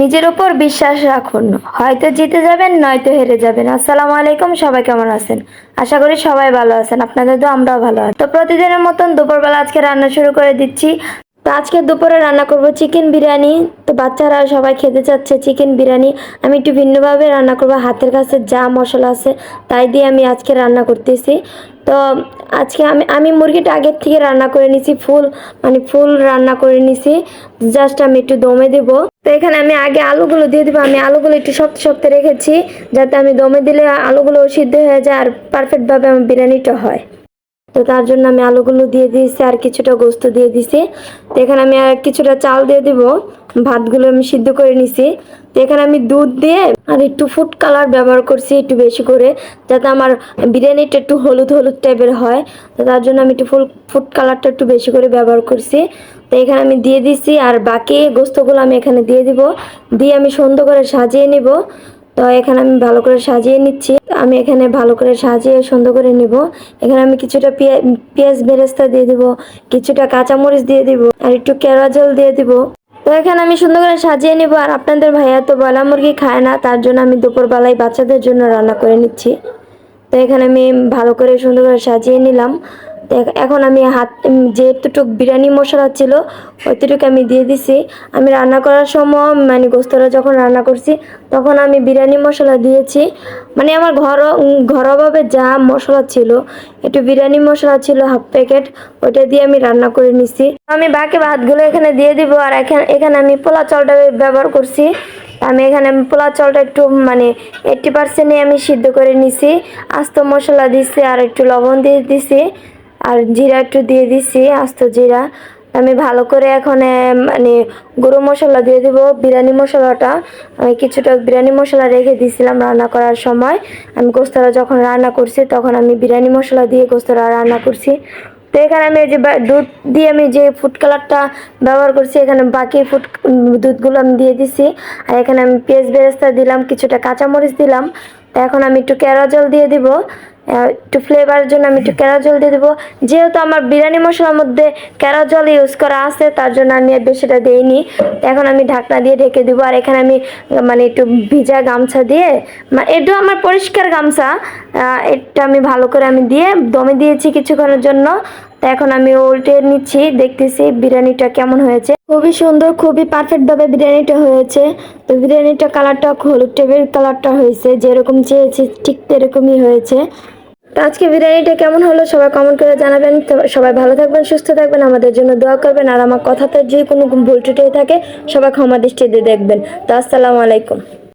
নিজের উপর বিশ্বাস রাখুন। হয়তো জিতে যাবেন, নয়তো হেরে যাবেন। আসসালামু আলাইকুম, সবাই কেমন আছেন? আশা করি সবাই ভালো আছেন, আপনাদের তো আমরাও ভালো আছি। তো প্রতিদিনের মতন দুপুরবেলা আজকে রান্না শুরু করে দিচ্ছি। তো আজকে দুপুরে রান্না করব চিকেন বিরিয়ানি। তো বাচ্চারা সবাই খেতে চাচ্ছে চিকেন বিরিয়ানি। আমি একটু ভিন্নভাবে রান্না করব। হাতের কাছে যা মশলা আছে, তাই দিয়ে আমি আজকে রান্না করতেছি। তো আজকে আমি আমি মুরগিটা আগের থেকে রান্না করে নিছি, ফুল মানে ফুল রান্না করে নিছি। জাস্ট আমি একটু দমে দেব। তো এখানে আমি আগে আলুগুলো দিয়ে দেবো। আমি আলুগুলো একটু শক্ত শক্ত রেখেছি, যাতে আমি দমে দিলে আলুগুলো সিদ্ধ হয়ে যায় আর পারফেক্টভাবে আমার বিরিয়ানিটা হয়। তো তার জন্য আমি আলুগুলো দিয়ে দিয়েছি আর কিছুটা গোস্ত দিয়ে দিছি। তো এখানে আমি আর কিছুটা চাল দিয়ে দিব। ভাতগুলো আমি সিদ্ধ করে নিছি। তো এখানে আমি দুধ দিয়ে আর একটু ফুড কালার ব্যবহার করছি একটু বেশি করে, যাতে আমার বিরিয়ানিটা একটু হলুদ হলুদ টাইপের হয়। তো তার জন্য আমি একটু ফুল ফুড কালারটা একটু বেশি করে ব্যবহার করছি। তো এখানে আমি দিয়ে দিছি আর বাকি গোস্তগুলো আমি এখানে দিয়ে দিব। দিয়ে আমি সুন্দর করে সাজিয়ে নিব। তো এখানে আমি ভালো করে সাজিয়ে নিচ্ছি। আমি এখানে ভালো করে সাজিয়ে সুন্দর করে নিব। এখানে আমি কিছুটা পেঁয়া- পেঁয়াজ বেরেস্তা দিয়ে দিব, কিছুটা কাঁচামরিচ দিয়ে দিব, আর একটু কেওড়া জল দিয়ে দিব। তো এখানে আমি সুন্দর করে সাজিয়ে নিব। আর আপনাদের ভাইয়া তো বলা মুরগি খায় না, তার জন্য আমি দুপুরবেলায় বাচ্চাদের জন্য রান্না করে নিচ্ছি। তো এখানে আমি ভালো করে সুন্দর করে সাজিয়ে নিলাম। এখন আমি হাত যেটুকু বিরিয়ানি মশলা ছিল ওইটুকু আমি দিয়ে দিছি। আমি রান্না করার সময় মানে গোস্তরা যখন রান্না করছি, তখন আমি বিরিয়ানি মশলা দিয়েছি। মানে আমার ঘর ঘরোয়াভাবে যা মশলা ছিল, একটু বিরিয়ানি মশলা ছিল, হাফ প্যাকেট, ওইটা দিয়ে আমি রান্না করে নিছি। আমি বাকি ভাতগুলো এখানে দিয়ে দিব, আর এখানে এখানে আমি পোলা চালটা ব্যবহার করছি। আমি এখানে পোলা চালটা একটু মানে এইটটি পার্সেন্টে আমি সিদ্ধ করে নিছি। আস্ত মশলা দিছি, আর একটু লবণ দিয়ে দিছি। আর জিরা একটু দিয়ে দিছি, আস্ত জিরা। আমি ভালো করে এখন মানে গুঁড়ো মশলা দিয়ে দিব বিরিয়ানি মশলাটা। আমি কিছুটা বিরিয়ানি মশলা রেখে দিয়েছিলাম রান্না করার সময়। আমি গোস্তরা যখন রান্না করছি, তখন আমি বিরিয়ানি মশলা দিয়ে গোস্তরা রান্না করছি। তো এখানে আমি যে দুধ দিয়ে আমি যে ফুড কালারটা ব্যবহার করছি, এখানে বাকি ফুড দুধগুলো আমি দিয়ে দিছি। আর এখানে আমি পেঁয়াজ বেরেস্তা দিলাম, কিছুটা কাঁচামরিচ দিলাম। তো এখন আমি একটু কেওড়া জল দিয়ে দিব। একটু ফ্লেভারের জন্য আমি একটু কেওড়া জল দিয়ে দেবো। যেহেতু আমার বিরিয়ানি মশলার মধ্যে কেওড়া জল ইউজ করা আছে, তার জন্য আমি আর বেশিটা দিইনি। এখন আমি ঢাকনা দিয়ে ঢেকে দিব, আর এখানে আমি মানে একটু ভিজা গামছা দিয়ে, মা- এটা আমার পরিষ্কার গামছা এটা আমি ভালো করে আমি দিয়ে দমে দিয়েছি কিছুক্ষণের জন্য। তা এখন আমি উল্টে নিচ্ছি, দেখতেছি বিরিয়ানিটা কেমন হয়েছে। খুবই সুন্দর, খুবই পারফেক্ট ভাবে বিরিয়ানিটা হয়েছে। তো বিরিয়ানিটা কালারটা হলুদ টেবিল কালারটা হয়েছে, যেরকম চেয়েছি ঠিক এরকমই হয়েছে। তো আজকে বিরিয়ানিটা কেমন হলো সবাই কমেন্ট করে জানাবেন। সবাই ভালো থাকবেন, সুস্থ থাকবেন, আমাদের জন্য দোয়া করবেন। আর আমার কথাতে যদি কোনো ভুল ত্রুটি থাকে, সবাই ক্ষমা দৃষ্টি দিয়ে দেখবেন। তো আসসালামু আলাইকুম।